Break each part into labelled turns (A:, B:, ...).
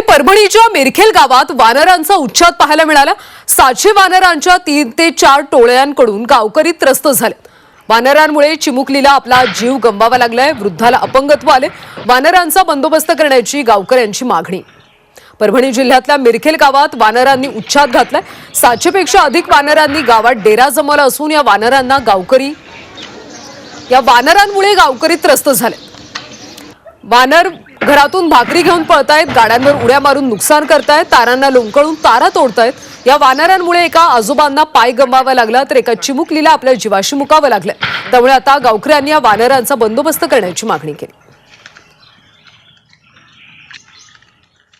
A: परभणीच्या मिरखेल गावात वानरांचा उच्छाद पाहायला मिळाला. सातशे वानरांच्या तीन ते चार टोळ्यांकडून गावकरी त्रस्त झाले. वानरांमुळे चिमुकलीला आपला जीव गमवावा लागलाय वृद्धाला अपंगत्व आले. वानरांचा बंदोबस्त करण्याची गावकऱ्यांची मागणी. परभणी जिल्ह्यातल्या मिरखेल गावात वानरांनी उच्छाद घातलाय. सातशेपेक्षा अधिक वानरांनी गावात डेरा जमवला असून या वानरांना गावकरी या वानरांमुळे गावकरी त्रस्त झाले. वानर घरातून भाकरी घेऊन पळतायत गाड्यांवर उड्या मारून नुकसान करतायत तारांना लुंकळून तारा तोडतायत. या वानरांमुळे एका आजोबांना पाय गमवावा लागला तर एका चिमुकलीला आपल्या जीवाशी मुकावं लागलं. त्यामुळे आता गावकऱ्यांनी या वानरांचा बंदोबस्त करण्याची मागणी केली.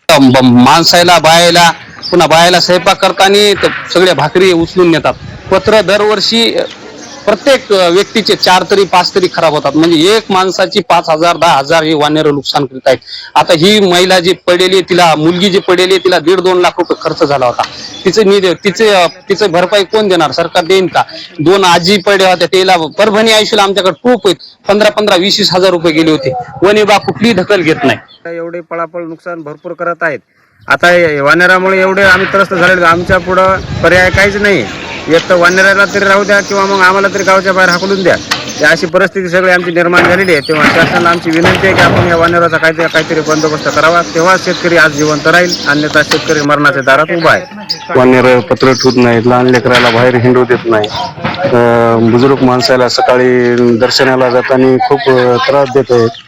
B: माणसायला माणसाला बायाला पुन्हा बायाला स्वयंपाक करताना सगळ्या भाकरी उचलून नेतात. पत्र दरवर्षी प्रत्येक व्यक्तीचे चार तरी पाच तरी खराब होतात. म्हणजे एक माणसाची पाच हजार दहा हजार हे वानेर नुकसान करीत आहेत. आता ही महिला जी पडलेली आहे, तिला मुलगी जी पडलेली आहे, तिला दीड दोन लाख रुपये खर्च झाला होता. तिचे नि तिचे तिचे भरपाई कोण देणार? सरकार देईन का? दोन आजी पडल्या होत्या त्याला परभणी आयुष्याला आमच्याकडे खूप आहेत. पंधरा पंधरा वीस वीस हजार रुपये गेले होते. वनिबा कुठलीही दखल घेत नाही.
C: एवढे पळापळ नुकसान भरपूर करत आहेत. आता वानेरामुळे एवढे आम्ही त्रस्त झालेलो आमच्या पुढं पर्याय काहीच नाही. एक तर वानराला तरी राहू द्या किंवा मग आम्हाला तरी गावच्या बाहेर हाकलून द्या. या अशी परिस्थिती सगळी आमची निर्माण झालेली आहे. तेव्हा शासनाला आमची विनंती आहे की आपण या वानराचा काहीतरी काहीतरी बंदोबस्त करावा. तेव्हा शेतकरी आज जिवंत राहील. अन्यथा शेतकरी मरणाच्या दारात उभा आहे.
D: वानेर पत्र ठूत नाहीत. लहान लेकराला बाहेर हिंडू देत नाही. बुजुर्ग माणसाला सकाळी दर्शनाला जाताना खूप त्रास देत आहेत.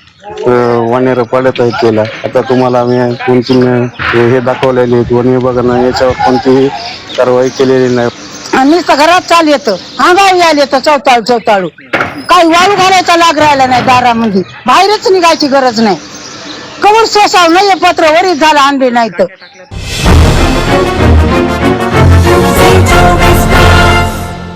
D: वानेर पडत आहेत त्याला आता तुम्हाला आम्ही कोणती हे दाखवलेले आहेत. वन विभागानं याच्यावर कोणतीही कारवाई केलेली नाही.
E: आणि घरात चाल येतं. अंगावी आले येतं चौताळू चौताळू. काही वाळू घालायचा लाग राहिला नाही दारामध्ये. बाहेरच निघायची गरज नाही. कवर सोसाव नाही पत्र वरीच झालं आणले नाही तर